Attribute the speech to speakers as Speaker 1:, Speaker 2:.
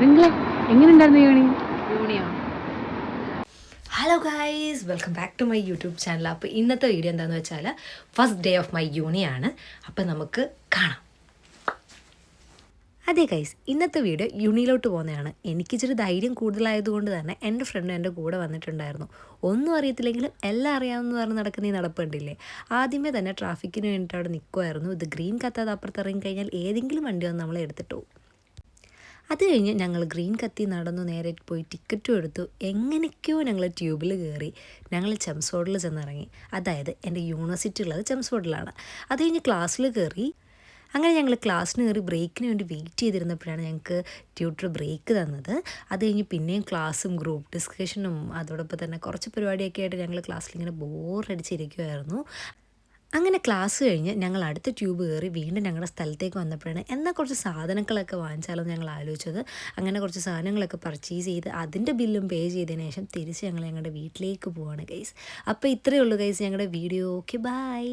Speaker 1: നിങ്ങളെ എങ്ങനെയുണ്ടായിരുന്നു യൂണി
Speaker 2: യൂണിയോ hello guys welcome back to my YouTube channel അപ്പോൾ ഇന്നത്തെ വീഡിയോ എന്താണെന്ന് വെച്ചാൽ ഫസ്റ്റ് ഡേ ഓഫ് മൈ യൂണിയാണ് അപ്പോൾ നമുക്ക് കാണാം. അതെ ഗൈസ് ഇന്നത്തെ വീഡിയോ യൂണിയിലോട്ട് പോകുന്നതാണ്. എനിക്കിച്ചിരി ധൈര്യം കൂടുതലായതുകൊണ്ട് തന്നെ എന്റെ ഫ്രണ്ട് എന്റെ കൂടെ വന്നിട്ടുണ്ടായിരുന്നു. ഒന്നും അറിയത്തില്ലെങ്കിലും എല്ലാം അറിയാമെന്ന് പറഞ്ഞ് നടക്കുന്ന ഈ നടപ്പ് കണ്ടില്ലേ? ആദ്യമേ തന്നെ ട്രാഫിക്കിന് വേണ്ടിയിട്ട് അവിടെ നിൽക്കുമായിരുന്നു ഇത് ഗ്രീൻ കത്താതെ അപ്പുറത്ത് ഇറങ്ങി കഴിഞ്ഞാൽ ഏതെങ്കിലും വണ്ടി വന്ന് നമ്മളെ അത് കഴിഞ്ഞ് ഞങ്ങൾ ഗ്രീൻ കത്തി നടന്നു നേരെ പോയി ടിക്കറ്റും എടുത്തു. എങ്ങനെയൊക്കെയോ ഞങ്ങൾ ട്യൂബിൽ കയറി ഞങ്ങൾ ചെംസോഡിൽ ചെന്നിറങ്ങി. അതായത് എന്റെ യൂണിവേഴ്സിറ്റി ഉള്ളത് ചെംസോഡിലാണ് അത് കഴിഞ്ഞ് ക്ലാസ്സിൽ കയറി. അങ്ങനെ ഞങ്ങൾ ക്ലാസ്സിന് കയറി ബ്രേക്കിന് വേണ്ടി വെയിറ്റ് ചെയ്തിരുന്നപ്പോഴാണ് ഞങ്ങൾക്ക് ട്യൂട്ടർ ബ്രേക്ക് തന്നത്. അത് കഴിഞ്ഞ് പിന്നെയും ക്ലാസ്സും ഗ്രൂപ്പ് ഡിസ്കഷനും അതോടൊപ്പം തന്നെ കുറച്ച് പരിപാടിയൊക്കെ ആയിട്ട് ഞങ്ങൾ ക്ലാസ്സിൽ ഇങ്ങനെ ബോറടിച്ചിരിക്കുമായിരുന്നു അങ്ങനെ ക്ലാസ് കഴിഞ്ഞ് ഞങ്ങൾ അടുത്ത ട്യൂബ് കയറി വീണ്ടും ഞങ്ങളുടെ സ്ഥലത്തേക്ക് വന്നപ്പോഴാണ് എന്നാൽ കുറച്ച് സാധനങ്ങളൊക്കെ വാങ്ങിച്ചാലോ ഞങ്ങൾ ആലോചിച്ചത്. അങ്ങനെ കുറച്ച് സാധനങ്ങളൊക്കെ പർച്ചേസ് ചെയ്ത് അതിന്റെ ബില്ലും പേ ചെയ്തതിന് ശേഷം തിരിച്ച് ഞങ്ങൾ ഞങ്ങളുടെ വീട്ടിലേക്ക് പോവാണ് ഗൈസ് അപ്പോൾ ഇത്രയേ ഉള്ളൂ ഗൈസ് ഞങ്ങളുടെ വീഡിയോ ഓക്കെ ബൈ